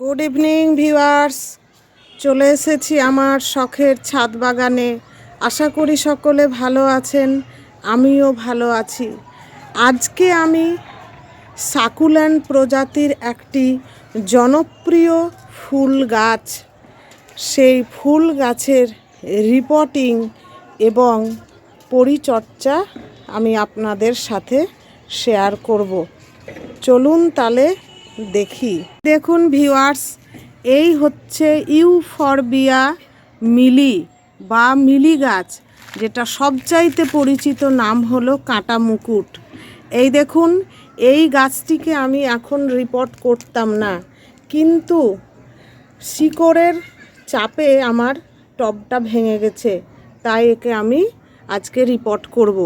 Good evening viewers চলে এসেছি আমার শখের ছাদ বাগানে। আশা করি সকলে ভালো আছেন, আমিও ভালো আছি। আজকে আমি সাকুল্যান্ড প্রজাতির একটি জনপ্রিয় ফুল গাছ। সেই ফুল গাছের রিপোর্টিং এবং পরিচর্চা আমি আপনাদের সাথে শেয়ার করব। চলুন তাহলে দেখি দেখুন ভিউয়ার্স এই হচ্ছে ইউফরবিয়া মিলি বা মিলি গাছ যেটা সবচাইতে পরিচিত নাম হলো কাঁটা মুকুট এই দেখুন, এই গাছটিকে আমি এখন রিপোর্ট করতাম না, কিন্তু শিকড়ের চাপে আমার টবটা ভেঙে গেছে, তাই একে আমি আজকে রিপোর্ট করব।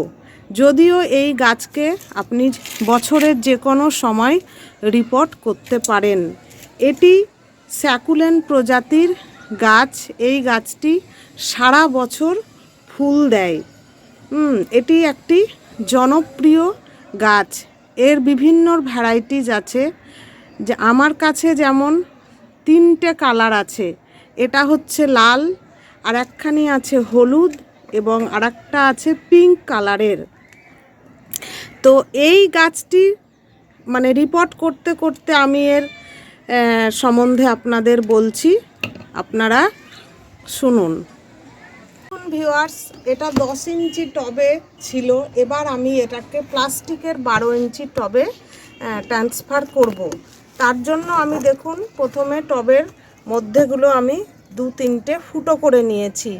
যদিও এই গাছকে আপনি বছরের যে কোনো সময় রিপোর্ট করতে পারেন। এটি স্যাকুলেন প্রজাতির গাছ। এই গাছটি সারা বছর ফুল দেয়। এটি একটি জনপ্রিয় গাছ। এর বিভিন্ন ভ্যারাইটিস আছে। যে আমার কাছে যেমন তিনটে কালার আছে। এটা হচ্ছে লাল আর একখানি আছে হলুদ এবং আরেকটা আছে পিঙ্ক কালারের। তো এই গাছটি মানে রিপোর্ট করতে করতে আমি এর সম্বন্ধে আপনাদের বলছি। আপনারা শুনুন। ভিউয়ার্স এটা দশ ইঞ্চি টবে ছিল। এবার আমি এটাকে প্লাস্টিকের বারো ইঞ্চি টবে ট্রান্সফার করব। তার জন্য আমি দেখুন, প্রথমে টবের মধ্যেগুলো আমি দু তিনটে ফুটো করে নিয়েছি।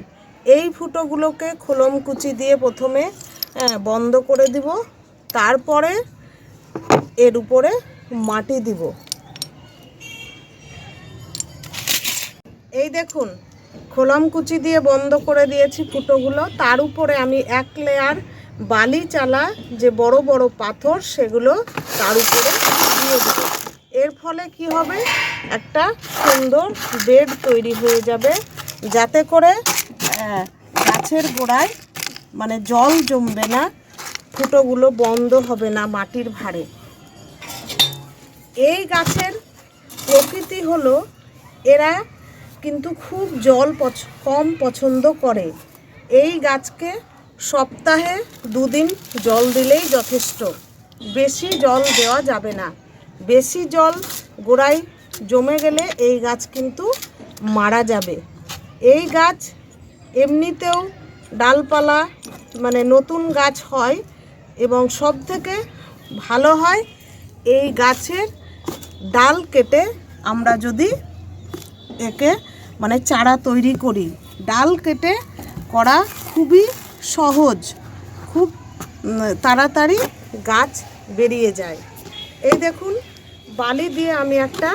এই ফুটোগুলোকে খোলম কুচি দিয়ে প্রথমে বন্ধ করে দিব। তারপরে এর উপরে মাটি দিব। এই দেখুন, খোলম কুচি দিয়ে বন্ধ করে দিয়েছি ফুটোগুলো। তার উপরে আমি এক লেয়ার বালি চালা যে বড় বড় পাথর, সেগুলো তার উপরে দিয়ে দেবো। এর ফলে কি হবে? একটা সুন্দর বেড তৈরি হয়ে যাবে, যাতে করে গাছের গোড়ায় মানে জল জমবে না। ফুটোগুলো বন্ধ হবে না মাটির ভারে এই গাছের প্রকৃতি হলো, এরা কিন্তু খুব জল পছ- কম পছন্দ করে। এই গাছকে সপ্তাহে দুদিন জল দিলেই যথেষ্ট। বেশি জল দেওয়া যাবে না। বেশি জল গোড়ায় জমে গেলে এই গাছ কিন্তু মারা যাবে। এই গাছ এমনিতেও ডালপালা মানে নতুন গাছ হয় এবং সব থেকে ভালো হয় এই গাছের ডাল কেটে আমরা যদি একে মানে চারা তৈরি করি। ডাল কেটে করা খুবই সহজ, খুব তাড়াতাড়ি গাছ বেরিয়ে যায়। এই দেখুন, বালি দিয়ে আমি একটা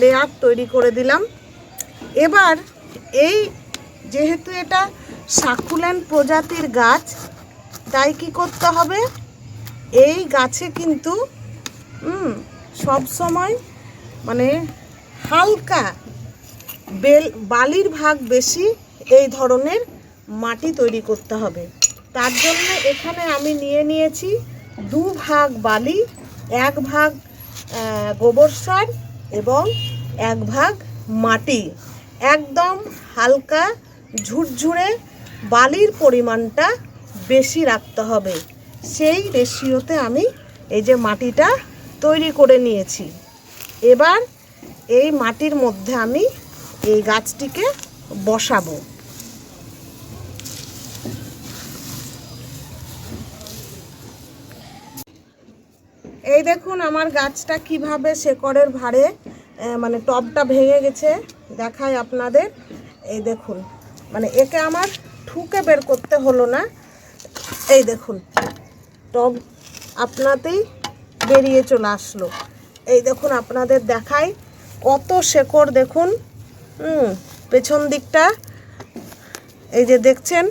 লেয়ার তৈরি করে দিলাম। এবার এই যেহেতু এটা সাকুল্যান্ড প্রজাতির গাছ, তাই কী করতে হবে? এই গাছে কিন্তু সব সময় মানে হালকা বেল, বালির ভাগ বেশি এই ধরনের মাটি তৈরি করতে হবে। তার জন্য এখানে আমি নিয়ে নিয়েছি দু ভাগ বালি, এক ভাগ গোবর সার এবং এক ভাগ মাটি। একদম হালকা ঝুরঝুরে বালির পরিমাণটা বেশি রাখতে হবে। সেই রেশিওতে আমি এই যে মাটিটা তৈরি করে নিয়েছি। এবার এই মাটির মধ্যে আমি এই গাছটিকে বসাবো। এই দেখুন আমার গাছটা কীভাবে শেকড়ের ভারে মানে টবটা ভেঙে গেছে। দেখায় আপনাদের। এই দেখুন মানে একে আমার ঠুকে বের করতে হলো না। এই দেখুন টব আপনাতেই বেরিয়ে চলে আসলো। এই দেখুন আপনাদের দেখাই কত শেকড় দেখুন। পেছন দিকটা, এই যে দেখছেন,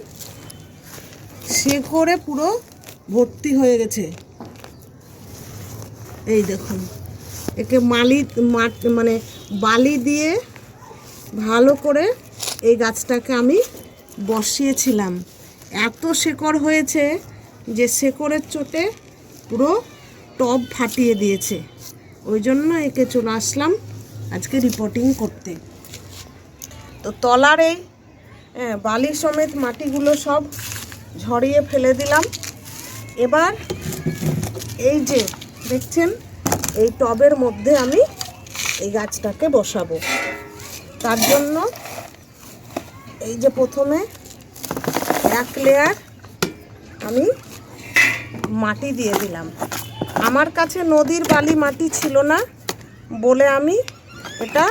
শেকড়ে পুরো ভর্তি হয়ে গেছে। এই দেখুন, একে মালি মানে বালি দিয়ে ভালো করে এই গাছটাকে আমি বসিয়েছিলাম। এত শেকড় হয়েছে যে শেকড়ের চোটে পুরো টব ফাটিয়ে দিয়েছে। ওই জন্য একে চলে আসলাম আজকে রিপোর্টিং করতে। তো তলার এই হ্যাঁ, বালি সমেত মাটিগুলো সব ঝরিয়ে ফেলে দিলাম। এবার এই যে দেখছেন? এই টবের মধ্যে আমি এই গাছটাকে বসাবো। তার জন্য এই যে প্রথমে এক লেয়ার আমি মাটি দিয়ে দিলাম। আমার কাছে নদীর বালি মাটি ছিল না বলে আমি এটা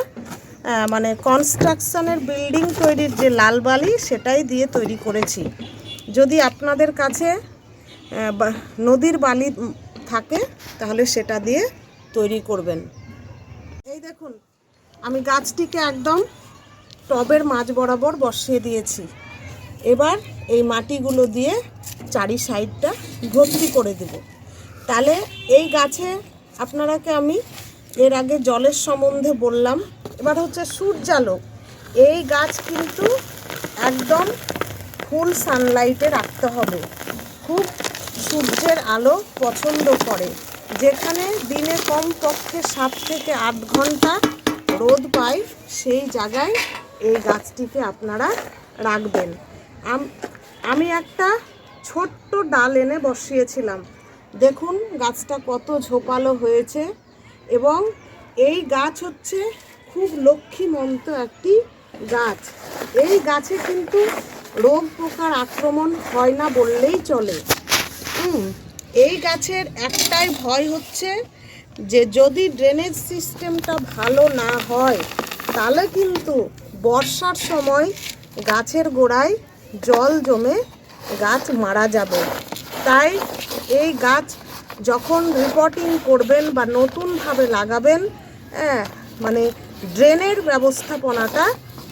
মানে কনস্ট্রাকশনের বিল্ডিং তৈরির যে লাল বালি সেটাই দিয়ে তৈরি করেছি। যদি আপনাদের কাছে নদীর বালি থাকে তাহলে সেটা দিয়ে তৈরি করবেন। এই দেখুন, আমি গাছটিকে একদম টবের মাঝ বরাবর বসিয়ে দিয়েছি। এবার এই মাটিগুলো দিয়ে চারি সাইডটা ভর্তি করে দেব। তাহলে এই গাছে আপনারাকে আমি এর আগে জলের সম্বন্ধে বললাম, এবার হচ্ছে সূর্যালোক। এই গাছ কিন্তু একদম ফুল সানলাইটে রাখতে হবে। খুব সূর্যের আলো পছন্দ করে। যেখানে দিনে কম পক্ষে সাত থেকে আট ঘণ্টা রোদ পায়, সেই জায়গায় এই গাছটিকে আপনারা রাখবেন। আম- একটা ছোট্ট ডাল এনে বসিয়েছিলাম। দেখুন, গাছটা কত ঝোপালো হয়েছে এবং এই গাছ হচ্ছে খুব লক্ষ্মীমন্ত একটি গাছ। এই গাছে কিন্তু রোগ পোকার আক্রমণ হয় না বললেই চলে। এই গাছের একটাই ভয় হচ্ছে যে যদি ড্রেনেজ সিস্টেমটা ভালো না হয়, তাহলে কিন্তু বর্ষার সময় গাছের গোড়ায় জল জমে গাছ মারা যাবে। তাই এই গাছ যখন রিপোর্টিং করবেন বা নতুনভাবে লাগাবেন হ্যাঁ মানে ড্রেনের ব্যবস্থাপনাটা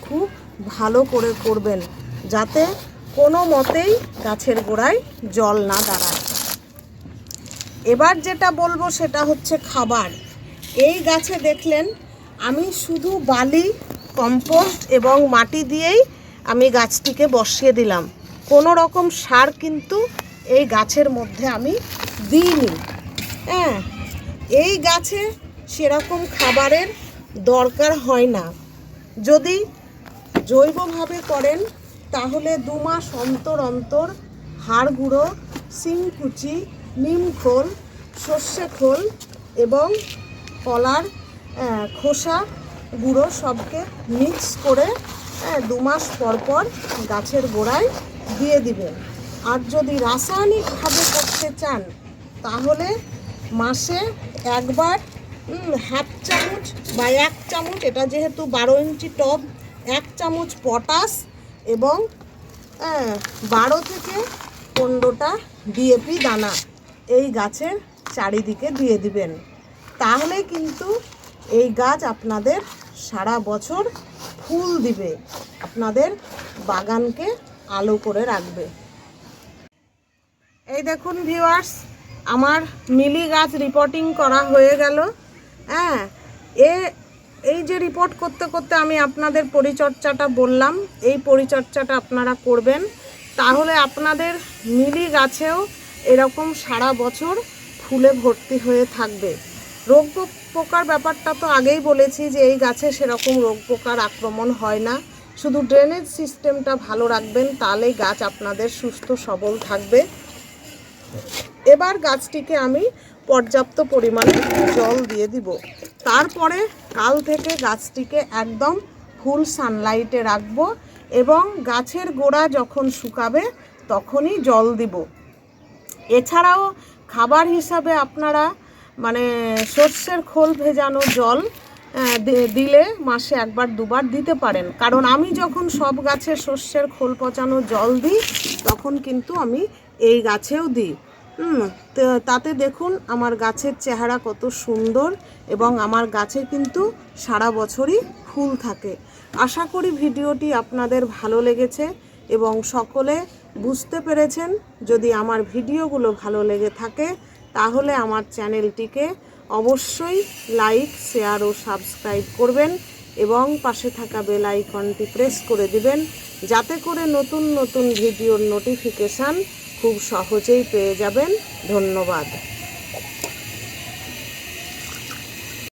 খুব ভালো করে করবেন যাতে কোনো মতেই গাছের গোড়ায় জল না দাঁড়ায়। এবার যেটা বলব সেটা হচ্ছে খাবার। এই গাছে দেখলেন আমি শুধু বালি, কম্পোস্ট এবং মাটি দিয়েই আমি গাছটিকে বসিয়ে দিলাম। কোনো রকম সার কিন্তু এই গাছের মধ্যে আমি দিইনি। হ্যাঁ এই গাছে সেরকম খাবারের দরকার হয় না। যদি জৈবভাবে করেন, তাহলে দু মাস অন্তর অন্তর হাড় গুঁড়ো শিংকুচি নিম খোল, সর্ষে খোল এবং কলার খোসা গুঁড়ো সবকে মিক্স করে হ্যাঁ, দু মাস পর পর গাছের গোড়ায় দিয়ে দিবেন আর যদি রাসায়নিকভাবে করতে চান তাহলে মাসে একবার হাফ চামচ বা এক চামচ এটা যেহেতু বারো ইঞ্চি টব এক চামচ পটাশ এবং হ্যাঁ, বারো থেকে পনেরোটা ডিএপি দানা এই গাছের চারিদিকে দিয়ে দিবেন। তাহলে কিন্তু এই গাছ আপনাদের সারা বছর ফুল দিবে। আপনাদের বাগানকে আলো করে রাখবে। এই দেখুন ভিউয়ার্স আমার মিলি গাছ রিপোর্টিং করা হয়ে গেল। হ্যাঁ এ, এই যে রিপোর্ট করতে করতে আমি আপনাদের পরিচর্যাটা বললাম। এই পরিচর্যাটা আপনারা করবেন। তাহলে আপনাদের মিলি গাছেও এরকম সারা বছর ফুলে ভর্তি হয়ে থাকবে। রোগ পোকার ব্যাপারটা তো আগেই বলেছি যে এই গাছে সেরকম রোগ পোকার আক্রমণ হয় না। শুধু ড্রেনেজ সিস্টেমটা ভালো রাখবেন, তাহলেই গাছ আপনাদের সুস্থ, সবল থাকবে। এবার গাছটিকে আমি পর্যাপ্ত পরিমাণে জল দিয়ে দিব। তারপরে কাল থেকে গাছটিকে একদম ফুল সানলাইটে রাখব এবং গাছের গোড়া যখন শুকাবে তখনই জল দিব। এছাড়াও খাবার হিসাবে আপনারা মানে সর্ষের খোল ভেজানো জল দিলে মাসে একবার, দুবার দিতে পারেন। কারণ আমি যখন সব গাছে সর্ষের খোল পচানো জল দিই, তখন কিন্তু আমি এই গাছেও দিই। তাতে দেখুন আমার গাছের চেহারা কত সুন্দর এবং আমার গাছে কিন্তু সারা বছরই ফুল থাকে। আশা করি ভিডিওটি আপনাদের ভালো লেগেছে এবং সকলে বুঝতে পেরেছেন, যদি আমার ভিডিওগুলো ভালো লেগে থাকে তাহলে আমার চ্যানেলটিকে অবশ্যই লাইক, শেয়ার ও সাবস্ক্রাইব করবেন এবং পাশে থাকা বেল আইকনটি প্রেস করে দিবেন যাতে করে নতুন নতুন ভিডিওর নোটিফিকেশান খুব সহজেই পেয়ে যাবেন। ধন্যবাদ।